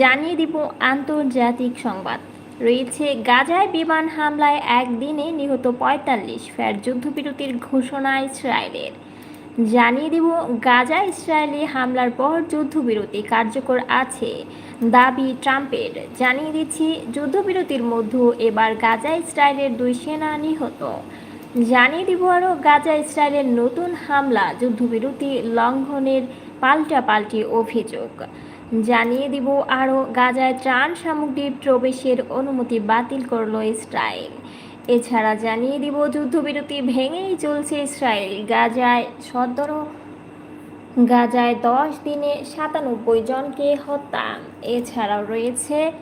জানিয়ে দিব আন্তর্জাতিক সংবাদ। রয়েছে গাজায় বিমান হামলায় একদিনে নিহত পঁয়তাল্লিশ ফের যুদ্ধবিরতির ঘোষণা ইসরায়েলের। জানিয়ে দিব গাজা ইসরায়েলি হামলার পর যুদ্ধবিরতি কার্যকর আছে দাবি ট্রাম্পের। জানিয়ে দিচ্ছি যুদ্ধবিরতির মধ্যে এবার গাজা ইসরায়েলের দুই সেনা নিহত। জানিয়ে দিব আরও গাজা ইসরায়েলের নতুন হামলা যুদ্ধবিরতি লঙ্ঘনের পাল্টাপাল্টি অভিযোগ। জানিয়ে দিব আরও, গাজায় ত্রাণ সামগ্রী প্রবেশের অনুমতি বাতিল করল ইসরায়েল। এছাড়া জানিয়ে দিব, যুদ্ধবিরতি ভেঙেই চলছে ইসরায়েল। গাজায় সদর গাজায় দশ দিনে সাতানব্বই জনকে হত্যা। এছাড়াও রয়েছে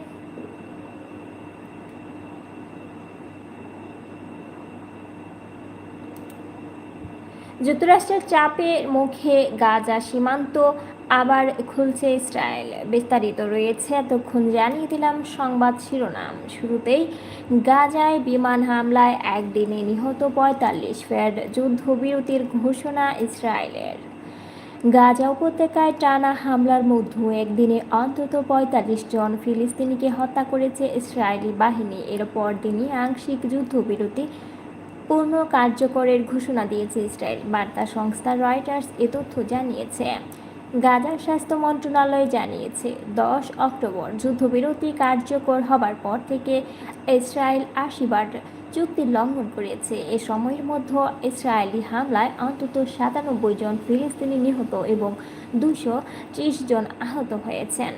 যুক্তরাষ্ট্রের চাপের মুখে গাজা সীমান্ত আবার খুলছে ইসরায়েল বিস্তারিত রয়েছে, এতক্ষণ জানিয়ে দিলাম সংবাদ শিরোনাম। শুরুতেই গাজায় বিমান হামলায় একদিনে নিহত পঁয়তাল্লিশ ফের যুদ্ধবিরতির ঘোষণা ইসরায়েলের। গাজা উপত্যকায় টানা হামলার মধ্যে একদিনে অন্তত পঁয়তাল্লিশ জন ফিলিস্তিনিকে হত্যা করেছে ইসরায়েলি বাহিনী। এর পরদিনই আংশিক যুদ্ধবিরতি পূর্ণ কার্যকরের ঘোষণা দিয়েছে ইসরায়েল। বার্তা সংস্থা রয়টার্স এ তথ্য জানিয়েছে। গাজার স্বাস্থ্য মন্ত্রণালয় জানিয়েছে দশ অক্টোবর যুদ্ধবিরতি কার্যকর হবার পর থেকে ইসরায়েল আশিবার চুক্তি লঙ্ঘন করেছে। এ সময়ের মধ্যে ইসরায়েলি হামলায় অন্তত সাতানব্বই জন ফিলিস্তিনি নিহত এবং দুশো জন আহত হয়েছেন।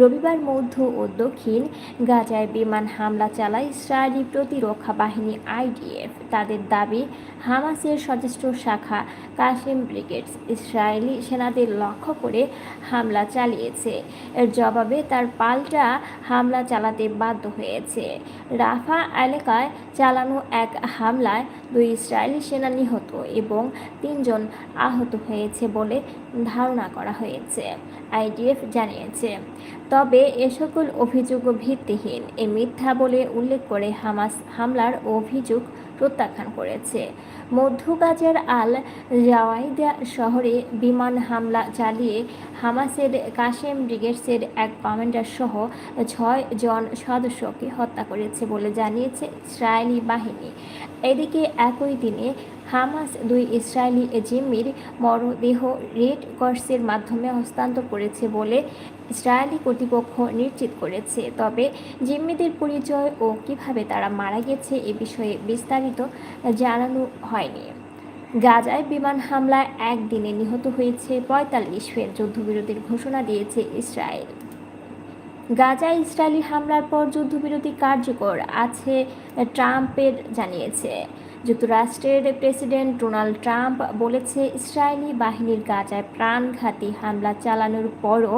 রবিবার মধ্য ও দক্ষিণ গাজায় বিমান হামলা চালায় ইসরায়েলি প্রতিরক্ষা বাহিনী আইডিএফ। তাদের দাবি, হামাসের সচেষ্ট শাখা কাশিম ব্রিগেডস ইসরায়েলি সেনাদের লক্ষ্য করে হামলা চালিয়েছে। এর জবাবে তার পাল্টা হামলা চালাতে বাধ্য হয়েছে। রাফা এলাকায় চালানো এক হামলায় দুই ইসরায়েলি সেনা নিহত এবং তিনজন আহত হয়েছে বলে ধারণা করা হয়েছে। আইডিএফ জানিয়েছে, তবে এ সকল অভিযোগ ভিত্তিহীন। এ মিথ্যা বলে উল্লেখ করে হামাস হামলার অভিযোগ প্রত্যাখ্যান করেছে। মধ্য গাজার আল জাওয়াইদা শহরে বিমান হামলা চালিয়ে হামাসের কাশেম ব্রিগেডসের এক কমান্ডার সহ ছয় জন সদস্যকে হত্যা করেছে বলে জানিয়েছে ইসরায়েলি বাহিনী। এদিকে একই দিনে হামাস দুই ইসরায়েলি জিম্মির মরদেহ রেড ক্রসের মাধ্যমে হস্তান্তর করেছে বলে ইসরায়েলি কর্তৃপক্ষ নিশ্চিত করেছে। তবে জিম্মিদের পরিচয় ও কীভাবে তারা মারা গেছে এ বিষয়ে বিস্তারিত জানানো হয়নি। গাজায় বিমান হামলায় একদিনে নিহত হয়েছে পঁয়তাল্লিশ ফের যুদ্ধবিরতির ঘোষণা দিয়েছে ইসরায়েল। গাজায় ইসরায়েলি হামলার পর যুদ্ধবিরতি কার্যকর আছে ট্রাম্পের জানিয়েছে। যুক্তরাষ্ট্রের প্রেসিডেন্ট ডোনাল্ড ট্রাম্প বলেছে, ইসরায়েলি বাহিনীর গাজায় প্রাণঘাতী হামলা চালানোর পরও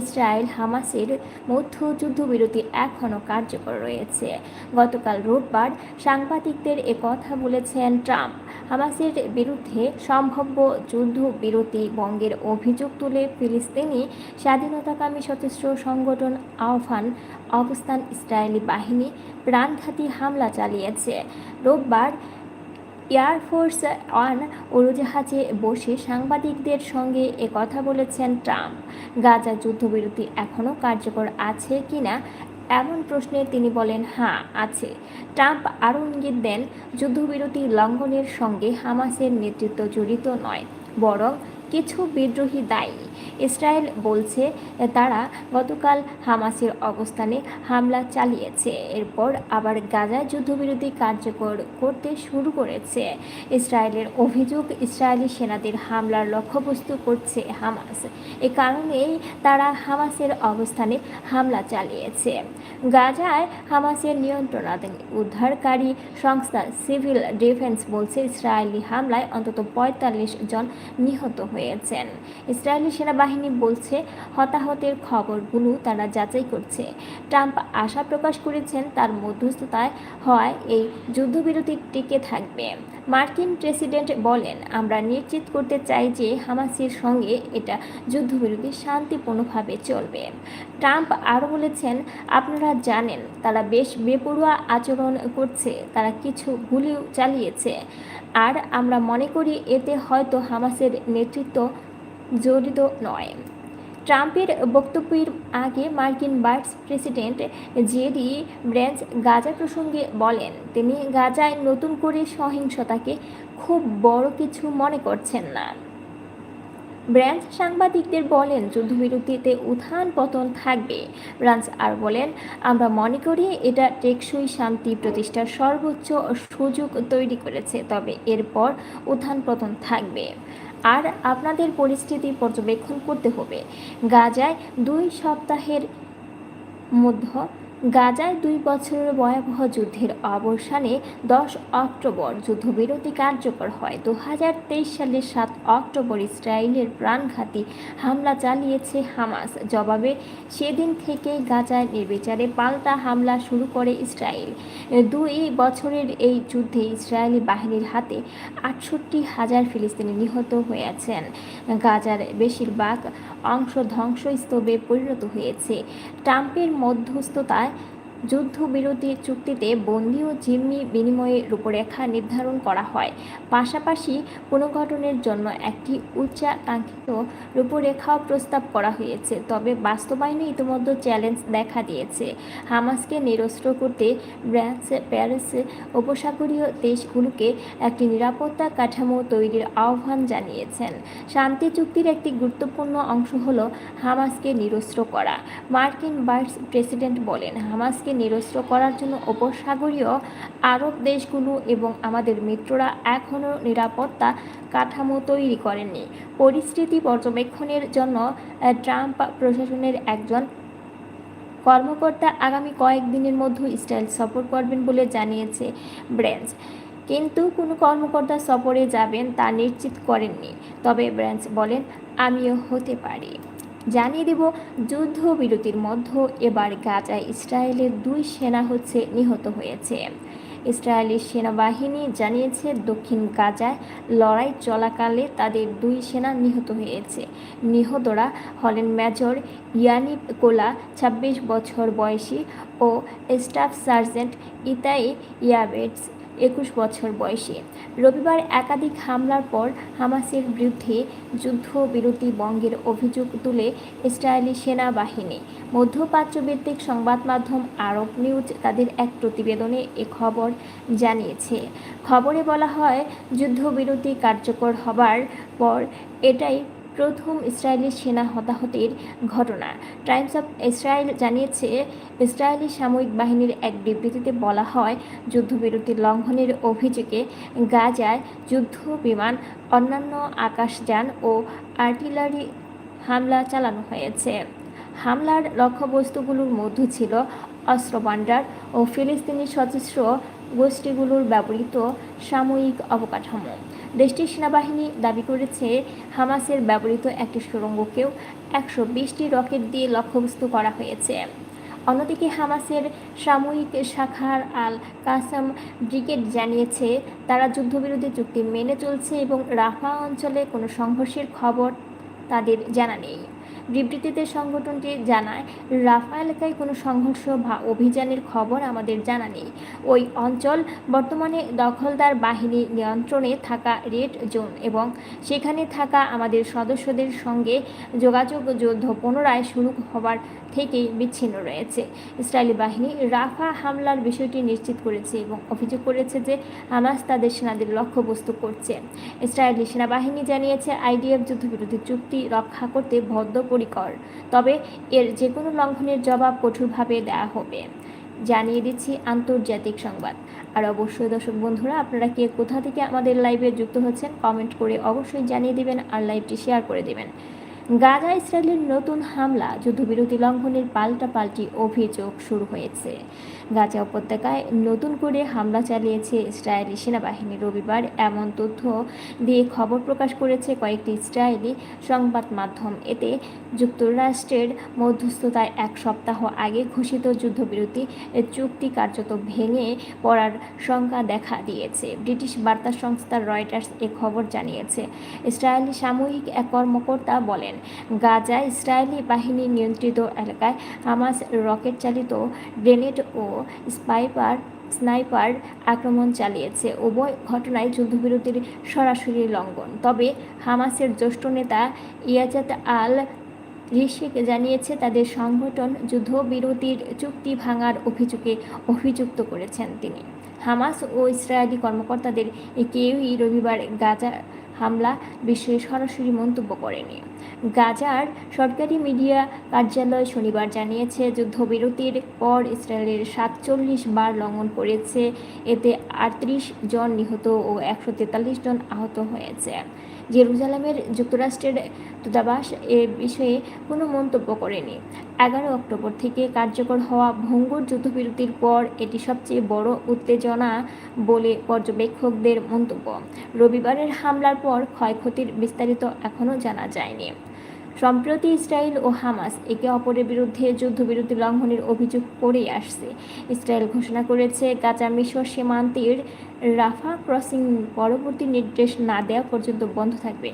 ইসরায়েল হামাসের মধ্য যুদ্ধবিরতি এখনও কার্যকর রয়েছে। গতকাল রোববার সাংবাদিকদের কথা বলেছেন ট্রাম্প। হামাসের বিরুদ্ধে সম্ভাব্য যুদ্ধবিরতি বঙ্গের অভিযোগ তুলে ফিলিস্তিনি স্বাধীনতাকামী সশস্ত্র সংগঠন আহ্বান অবস্থান ইসরায়েলি বাহিনী প্রাণঘাতী হামলা চালিয়েছে। রোববার এয়ারফোর্স ওয়ান উড়োজাহাজে বসে সাংবাদিকদের সঙ্গে এ কথা বলেছেন ট্রাম্প। গাজা যুদ্ধবিরতি এখনও কার্যকর আছে কিনা এমন প্রশ্নে তিনি বলেন হ্যাঁ আছে। ট্রাম্প আরও ইঙ্গিত দেন, যুদ্ধবিরতি লঙ্ঘনের সঙ্গে হামাসের নেতৃত্ব জড়িত নয়, বরং কিছু বিদ্রোহী দায়ী। ইসরায়েল বলছে, তারা গতকাল হামাসের অবস্থানে হামলা চালিয়েছে। এরপর আবার গাজায় যুদ্ধবিরতি কার্যকর করতে শুরু করেছে। ইসরায়েলের অভিযোগ, ইসরায়েলি সেনাদের হামলার লক্ষ্যবস্তু করছে হামাস। এ কারণেই তারা হামাসের অবস্থানে হামলা চালিয়েছে। গাজায় হামাসের নিয়ন্ত্রণাধীন উদ্ধারকারী সংস্থা সিভিল ডিফেন্স বলছে, ইসরায়েলি হামলায় অন্তত পঁয়তাল্লিশ জন নিহত হয়েছেন। ইসরায়েলি সেনাবাহিনী বলছে, হতাহতের খবরগুলো তারা যাচাই করছে। ট্রাম্প আশা প্রকাশ করেছেন তার মধ্যস্থতায় হওয়ায় এই যুদ্ধবিরতি টিকে থাকবে। মার্কিন প্রেসিডেন্ট বলেন, আমরা নিশ্চিত করতে চাই যে হামাসের সঙ্গে এটা যুদ্ধবিরতি শান্তিপূর্ণভাবে চলবে। ট্রাম্প আরও বলেছেন, আপনারা জানেন, তারা বেশ বেপরোয়া আচরণ করছে, তারা কিছু গুলিও চালিয়েছে। আর আমরা মনে করি এতে হয়তো হামাসের নেতৃত্ব জড়িত নয়। ট্রাম্পের বক্তব্যের আগে মার্কিন vice president JD Vance Gaza প্রসঙ্গে বলেন, তিনি গাজায় নতুন করে সহিংসতাকে খুব বড় কিছু মনে করছেন না। ব্র্যান্স সাংবাদিকদের বলেন, যুদ্ধবিরতিতে উত্থান পতন থাকবে। ব্রান্স আর বলেন, আমরা মনে করি এটা টেকসই শান্তি প্রতিষ্ঠার সর্বোচ্চ সুযোগ তৈরি করেছে, তবে এরপর উত্থান পতন থাকবে। আর আপনাদের পরিস্থিতি পর্যবেক্ষণ করতে হবে। গাজায় দুই সপ্তাহের মধ্য গাজায় দুই বছরের ভয়াবহ যুদ্ধের অবসানে দশ অক্টোবর যুদ্ধবিরতি কার্যকর হয়। দু হাজার তেইশ সালের সাত অক্টোবর ইসরায়েলের প্রাণঘাতী হামলা চালিয়েছে হামাস। জবাবে, সেদিন থেকেই গাজায় নির্বিচারে পাল্টা হামলা শুরু করে ইসরায়েল। দুই বছরের এই যুদ্ধে ইসরায়েলি বাহিনীর হাতে আটষট্টি হাজার ফিলিস্তিনি নিহত হয়েছেন। গাজার বেশিরভাগ অংশ ধ্বংসস্তূপে পরিণত হয়েছে। ট্রাম্পের মধ্যস্থতায় যুদ্ধবিরতি চুক্তিতে বন্দি ও জিম্মি বিনিময়ে রূপরেখা নির্ধারণ করা হয়। পাশাপাশি পুনর্গঠনের জন্য একটি উচ্চাকাঙ্ক্ষিত রূপরেখাও প্রস্তাব করা হয়েছে, তবে বাস্তবায়নে ইতিমধ্যে চ্যালেঞ্জ দেখা দিয়েছে। হামাসকে নিরস্ত্র করতে ব্র্যান্স প্যারিস উপসাগরীয় দেশগুলোকে একটি নিরাপত্তা কাঠামো তৈরির আহ্বান জানিয়েছেন। শান্তি চুক্তির একটি গুরুত্বপূর্ণ অংশ হল হামাসকে নিরস্ত্র করা। মার্কিন ভাইস প্রেসিডেন্ট বলেন, হামাসকে নিরস্ত্র করার জন্য উপসাগরীয় আরব দেশগুলো এবং আমাদের মিত্ররা এখনও নিরাপত্তা কাঠামো তৈরি করেননি। পরিস্থিতি পর্যবেক্ষণের জন্য ট্রাম্প প্রশাসনের একজন কর্মকর্তা আগামী কয়েকদিনের মধ্যে ইসরায়েল সফর করবেন বলে জানিয়েছে ব্রেঞ্চ। কিন্তু কোনো কর্মকর্তা সফরে যাবেন তা নিশ্চিত করেননি। তবে ব্রেঞ্চ বলেন, আমিও হতে পারি। জানিয়ে দেব যুদ্ধবিরতির মধ্যে এবার গাজায় ইসরায়েলের দুই সেনা হচ্ছে নিহত হয়েছে। ইসরায়েলি সেনাবাহিনী জানিয়েছে, দক্ষিণ গাজায় লড়াই চলাকালে তাদের দুই সেনা নিহত হয়েছে। নিহতরা হলেন মেজর ইয়ানি কোলা, ছাব্বিশ বছর বয়সী, ও স্টাফ সার্জেন্ট ইতাই ইয়াবেটস একুশ বছর বয়সে। রবিবার একাধিক হামলার পর হামাসের বিরুদ্ধে যুদ্ধবিরতি বঙ্গের অভিযোগ তুলে ইসরায়েলি সেনাবাহিনী। মধ্যপ্রাচ্যভিত্তিক সংবাদ মাধ্যম আরব নিউজ তাদের এক প্রতিবেদনে এ খবর জানিয়েছে। খবরে বলা হয়, যুদ্ধবিরতি কার্যকর হবার পর এটাই প্রথম ইসরায়েলি সেনা হতাহতের ঘটনা। টাইমস অফ ইসরায়েল জানিয়েছে, ইসরায়েলি সামরিক বাহিনীর এক বিবৃতিতে বলা হয়, যুদ্ধবিরতি লঙ্ঘনের অভিযোগে গাজায় যুদ্ধ বিমান, অন্যান্য আকাশযান ও আর্টিলারি হামলা চালানো হয়েছে। হামলার লক্ষ্যবস্তুগুলোর মধ্যে ছিল অস্ত্রভাণ্ডার ও ফিলিস্তিনি সশস্ত্র গোষ্ঠীগুলোর ব্যবহৃত সাময়িক অবকাঠামো। দেশটির সেনাবাহিনী দাবি করেছে, হামাসের ব্যবহৃত একটি সুড়ঙ্গকেও একশো বিশটি রকেট দিয়ে লক্ষ্যবস্তু করা হয়েছে। অন্যদিকে হামাসের সাময়িক শাখার আল কাসাম ব্রিগেড জানিয়েছে, তারা যুদ্ধবিরোধী চুক্তি মেনে চলছে এবং রাফা অঞ্চলে কোনো সংঘর্ষের খবর তাদের জানা নেই। বিবৃতিতে সংগঠনটি জানায়, রাফা এলাকায় কোনো সংঘর্ষ বা অভিযানের খবর আমাদের জানা নেই। ওই অঞ্চল বর্তমানে দখলদার বাহিনী নিয়ন্ত্রণে থাকা রেড জোন এবং সেখানে থাকা আমাদের সদস্যদের সঙ্গে যোগাযোগ যুদ্ধ পুনরায় শুরু হবার থেকেই বিচ্ছিন্ন রয়েছে। ইসরায়েলি বাহিনী রাফা হামলার বিষয়টি নিশ্চিত করেছে এবং অভিযোগ করেছে যে হামাস তাদের সেনাদের লক্ষ্যবস্তু করছে। ইসরায়েলি সেনাবাহিনী জানিয়েছে, আইডিএফ যুদ্ধবিরোধী চুক্তি রক্ষা করতে বদ্ধপরিকর তবে এর যে কোনো লঙ্ঘনের জবাব কঠোরভাবে দেওয়া হবে। জানিয়ে দিচ্ছি আন্তর্জাতিক সংবাদ। আর অবশ্যই দর্শক বন্ধুরা, আপনারা কে কোথা থেকে আমাদের লাইভে যুক্ত হচ্ছেন কমেন্ট করে অবশ্যই জানিয়ে দিবেন আর লাইভটি শেয়ার করে দিবেন। গাজা ইসরায়েলের নতুন হামলা, যুদ্ধবিরতি লঙ্ঘনের পাল্টা পাল্টি অভিযোগ শুরু হয়েছে। গাজা উপত্যকায় নতুন করে হামলা চালিয়েছে ইসরায়েলি সেনাবাহিনী। রবিবার এমন তথ্য দিয়ে খবর প্রকাশ করেছে কয়েকটি ইসরায়েলি সংবাদ মাধ্যম। এতে যুক্তরাষ্ট্রের মধ্যস্থতায় এক সপ্তাহ আগে ঘোষিত যুদ্ধবিরতি চুক্তি কার্যত ভেঙে পড়ার শঙ্কা দেখা দিয়েছে। ব্রিটিশ বার্তা সংস্থা রয়টার্স এ খবর জানিয়েছে। ইসরায়েলি সাময়িক এক কর্মকর্তা বলেন গাজা ইসরায়েলি বাহিনী নিয়ন্ত্রিত এলাকায় হামাস রকেট চালিত গ্রেনেড ও স্পাইপার, স্নাইপার আক্রমণ চালিয়েছে। উভয় ঘটনায় যুদ্ধবিরতির সরাসরি লঙ্ঘন। তবে হামাসের জ্যেষ্ঠ নেতা ইয়াজাত আল ঋষিক জানিয়েছে, তাদের সংগঠন যুদ্ধবিরতির চুক্তি ভাঙার অভিযোগে অভিযুক্ত করেছেন তিনি। হামাস ও ইসরায়েলি কর্মকর্তাদের কেউই রবিবার গাজা হামলা বিষয়ে সরাসরি মন্তব্য করেনি। গাজার সরকারি মিডিয়া কার্যালয় শনিবার জানিয়েছে, যুদ্ধবিরতির পর ইসরায়েলের সাতচল্লিশ বার লঙ্ঘন করেছে। এতে আটত্রিশ জন নিহত ও একশো তেতাল্লিশ জন আহত হয়েছে। জেরুজালেমের যুক্তরাষ্ট্রের দূতাবাস এ বিষয়ে কোনো মন্তব্য করেনি। এগারো অক্টোবর থেকে কার্যকর হওয়া ভঙ্গুর যুদ্ধবিরতির পর এটি সবচেয়ে বড় উত্তেজনা বলে পর্যবেক্ষকদের মন্তব্য। রবিবারের হামলার পর ক্ষয়ক্ষতির বিস্তারিত এখনও জানা যায়নি। সম্প্রতি ইসরায়েল ও হামাস একে অপরের বিরুদ্ধে যুদ্ধবিরতি লঙ্ঘনের অভিযোগ করে আসছে। ইসরায়েল ঘোষণা করেছে, গাজা মিশর সীমান্তের রাফা ক্রসিং পরবর্তী নির্দেশ না দেওয়া পর্যন্ত বন্ধ থাকবে।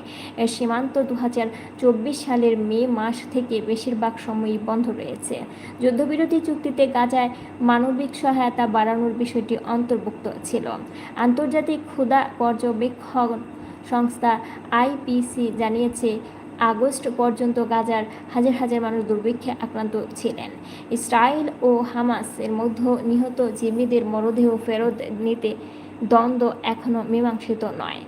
সীমান্ত দু হাজার চব্বিশ সালের মে মাস থেকে বেশিরভাগ সময়ই বন্ধ রয়েছে। যুদ্ধবিরতি চুক্তিতে গাজায় মানবিক সহায়তা বাড়ানোর বিষয়টি অন্তর্ভুক্ত ছিল। আন্তর্জাতিক ক্ষুদা পর্যবেক্ষণ সংস্থা আইপিসি জানিয়েছে আগস্ট পর্যন্ত গাজার হাজার হাজার মানুষ দুর্ভিক্ষে আক্রান্ত ছিলেন। ইসরায়েল ও হামাসের মধ্যে নিহত জিম্মিদের মরদেহ ফেরত নিতে দ্বন্দ্ব এখনও মীমাংসিত নয়।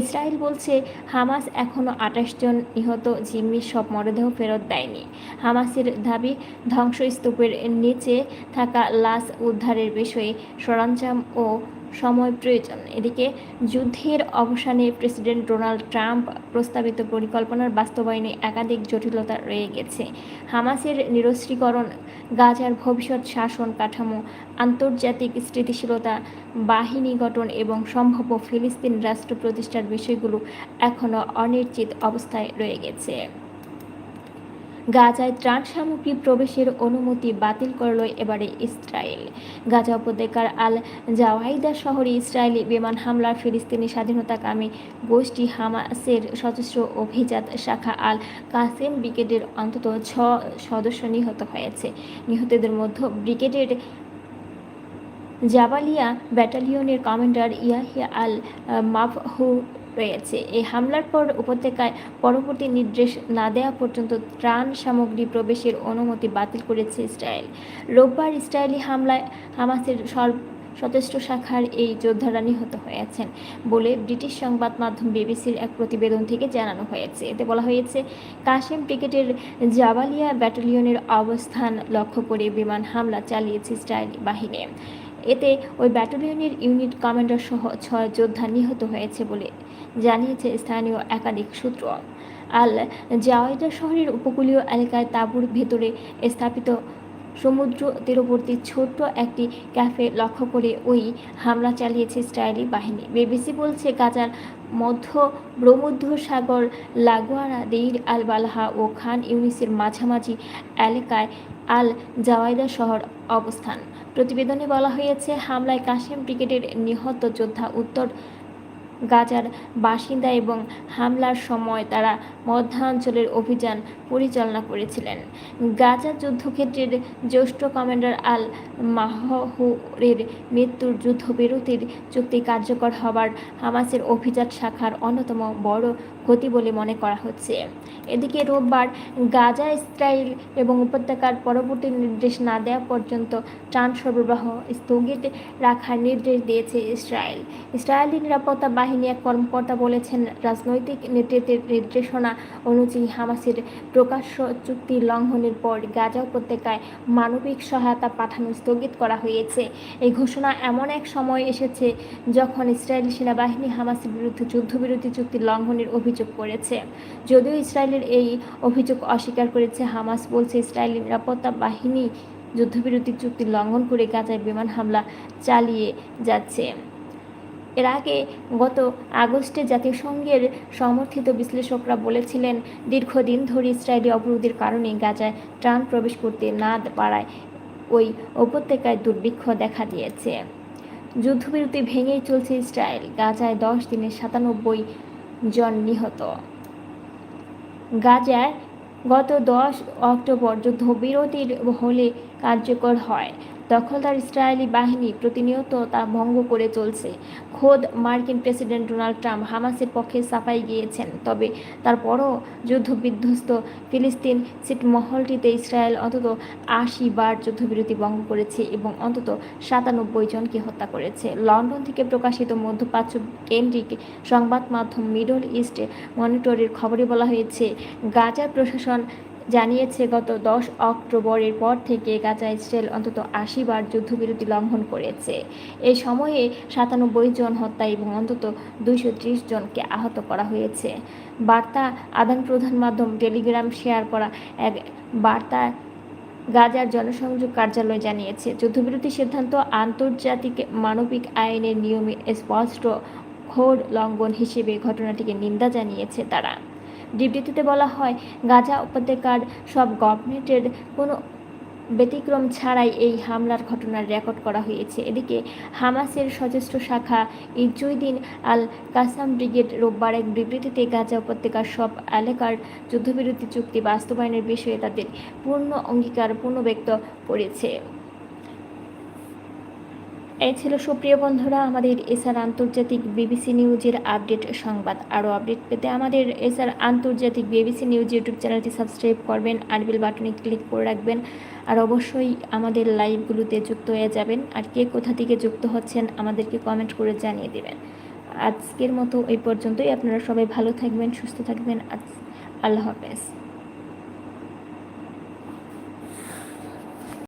ইসরায়েল বলছে, হামাস এখনও আঠাশ জন নিহত জিম্মির সব মরদেহ ফেরত দেয়নি। হামাসের দাবি, ধ্বংসস্তূপের নিচে থাকা লাশ উদ্ধারের বিষয়ে সরঞ্জাম ও সময় প্রয়োজন। এদিকে যুদ্ধের অবসানে প্রেসিডেন্ট ডোনাল্ড ট্রাম্প প্রস্তাবিত পরিকল্পনার বাস্তবায়নে একাধিক জটিলতা রয়ে গেছে। হামাসের নিরস্ত্রীকরণ, গাজার ভবিষ্যৎ শাসন কাঠামো, আন্তর্জাতিক স্থিতিশীলতা, বাহিনী গঠন এবং সম্ভাব্য ফিলিস্তিন রাষ্ট্র প্রতিষ্ঠার বিষয়গুলো এখনও অনিশ্চিত অবস্থায় রয়ে গেছে। গাজায় ত্রাণ সামগ্রী প্রবেশের অনুমতি বাতিল করল এবারে ইসরায়েল। গাজা উপত্যকার আল জাওয়াইদা শহরে ইসরায়েলি বিমান হামলার ফিলিস্তিনি স্বাধীনতাকামী গোষ্ঠী হামাসের সশস্ত্র অভিজাত শাখা আল কাসেম ব্রিগেডের অন্তত ছ সদস্য নিহত হয়েছে। নিহতদের মধ্যে ব্রিগেডের জাবালিয়া ব্যাটালিয়নের কমান্ডার ইয়াহিয়া আল মাফহু রয়েছে। এই হামলার পর উপত্যকায় পরবর্তী নির্দেশ না দেওয়া পর্যন্ত ত্রাণ সামগ্রী প্রবেশের অনুমতি বাতিল করেছে ইসরায়েল। রোববার ইসরায়েলি হামলায় হামাসের সর্ব সচেষ্ট শাখার এই যোদ্ধারা নিহত হয়েছেন বলে ব্রিটিশ সংবাদ মাধ্যম বিবিসির এক প্রতিবেদন থেকে জানানো হয়েছে। এতে বলা হয়েছে, কাশেম ব্রিগেডের জাবালিয়া ব্যাটালিয়নের অবস্থান লক্ষ্য করে বিমান হামলা চালিয়েছে ইসরায়েলি বাহিনী। এতে ওই ব্যাটালিয়নের ইউনিট কমান্ডার সহ ছয় যোদ্ধা নিহত হয়েছে বলে জানিয়েছে স্থানীয় একাধিক সূত্র। আল জাওয়াইদা শহরের উপকূলীয় এলাকায় তাঁবুর ভেতরে স্থাপিত সমুদ্র তীরবর্তী ছোট্ট একটি ক্যাফে লক্ষ্য করে ওই হামলা চালিয়েছে ইসরায়েলি বাহিনী। বিবিসি বলছে, গাজার মধ্য ভূমধ্যসাগর লাগোয়ারা, দেইর আল বালাহা ও খান ইউনিসের মাঝামাঝি এলাকায় আল জাওয়াইদা শহর অবস্থান। প্রতিবেদনে বলা হয়েছে, হামলায় কাশেম ব্রিগেডের নিহত যোদ্ধা উত্তর গাজার বাসিন্দা এবং হামলার সময় তারা মধ্যাঞ্চলের অভিযান পরিচালনা করেছিলেন। গাজা যুদ্ধক্ষেত্রের জ্যেষ্ঠ কমান্ডার আল মাহহুরের মৃত্যুর যুদ্ধবিরতির চুক্তি কার্যকর হবার হামাসের অভিজাত শাখার অন্যতম বড় ক্ষতি বলে মনে করা হচ্ছে। এদিকে রোববার গাজা, ইসরায়েল এবং উপত্যকার পরবর্তী নির্দেশ না দেওয়া পর্যন্ত ত্রাণ সরবরাহ স্থগিত রাখার নির্দেশ দিয়েছে ইসরায়েল। ইসরায়েলি নিরাপত্তা বাহিনী এক কর্মকর্তা বলেছেন, রাজনৈতিক নেতৃত্বের নির্দেশনা অনুযায়ী হামাসের প্রকাশ্য চুক্তি লঙ্ঘনের পর গাজা উপত্যকায় মানবিক সহায়তা পাঠানো স্থগিত করা হয়েছে। এই ঘোষণা এমন এক সময় এসেছে যখন ইসরায়েলি সেনাবাহিনী হামাসের বিরুদ্ধে যুদ্ধবিরতি চুক্তি লঙ্ঘনের অভিযোগ করেছে। যদিও ইসরায়েলের এই অভিযোগ অস্বীকার করেছে, হামাস বলছে ইসরায়েলি নিরাপত্তা বাহিনী যুদ্ধবিরতি চুক্তি লঙ্ঘন করে গাজায় বিমান হামলা চালিয়ে যাচ্ছে। এর আগে গত আগস্টে জাতিসংঘের সমর্থিত বিশ্লেষকরা বলেছিলেন, দীর্ঘদিন ধরে ইসরায়েলি অবরোধের কারণে গাজায় ত্রাণ প্রবেশ করতে না পারায় ওই উপত্যকায় দুর্ভিক্ষ দেখা দিয়েছে। যুদ্ধবিরতি ভেঙেই চলছে ইসরায়েল। গাজায় দশ দিনে সাতানব্বই জন নিহত গাজায় গত দশ অক্টোবর যুদ্ধবিরতির হলে কার্যকর হয়। দখলদার ইসরায়েলি বাহিনী প্রতিনিয়ত তা ভঙ্গ করে চলছে। খোদ মার্কিন প্রেসিডেন্ট ডোনাল্ড ট্রাম্প হামাসের পক্ষে সাফাই গিয়েছেন, তবে তারপরও যুদ্ধবিধ্বস্ত ফিলিস্তিন ছিটমহলটিতে ইসরায়েল অন্তত আশি বার যুদ্ধবিরতি ভঙ্গ করেছে এবং অন্তত সাতানব্বই জনকে হত্যা করেছে। লন্ডন থেকে প্রকাশিত মধ্যপ্রাচ্য কেন্দ্রিক সংবাদ মাধ্যম মিডল ইস্ট মনিটরের খবরে বলা হয়েছে, গাজার প্রশাসন জানিয়েছে, গত দশ অক্টোবরের পর থেকে গাজা ইসরায়েল অন্তত আশি বার যুদ্ধবিরতি লঙ্ঘন করেছে। এই সময়ে সাতানব্বই জন হত্যা এবং অন্তত দুইশো ত্রিশ জনকে আহত করা হয়েছে। বার্তা, আদান প্রদান মাধ্যম টেলিগ্রাম শেয়ার করা এক বার্তা গাজার জনসংযোগ কার্যালয় জানিয়েছে, যুদ্ধবিরতি সিদ্ধান্ত আন্তর্জাতিক মানবিক আইনের নিয়মে স্পষ্ট ঘোর লঙ্ঘন হিসেবে ঘটনাটিকে নিন্দা জানিয়েছে তারা। বিবৃতিতে বলা হয়, গাজা উপত্যকার সব গভর্নমেন্টের কোনো ব্যতিক্রম ছাড়াই এই হামলার ঘটনার রেকর্ড করা হয়েছে। এদিকে হামাসের সচেষ্ট শাখা ইজুইদিন আল কাসাম ব্রিগেড রোববার এক বিবৃতিতে গাজা উপত্যকার সব এলাকার যুদ্ধবিরতি চুক্তি বাস্তবায়নের বিষয়ে তাদের পূর্ণ অঙ্গীকার পূর্ণ ব্যক্ত করেছে। এই ছিল সুপ্রিয় বন্ধুরা আমাদের এসআর আন্তর্জাতিক বিবিসি নিউজের আপডেট সংবাদ। আরও আপডেট পেতে আমাদের এসআর আন্তর্জাতিক বিবিসি নিউজ ইউটিউব চ্যানেলটি সাবস্ক্রাইব করবেন, আর বেল বাটনে ক্লিক করে রাখবেন। আর অবশ্যই আমাদের লাইভগুলোতে যুক্ত হয়ে যাবেন। আর কে কোথা থেকে যুক্ত হচ্ছেন আমাদেরকে কমেন্ট করে জানিয়ে দেবেন। আজকের মতো এই পর্যন্তই। আপনারা সবাই ভালো থাকবেন, সুস্থ থাকবেন। আজ আল্লাহ হাফেজ।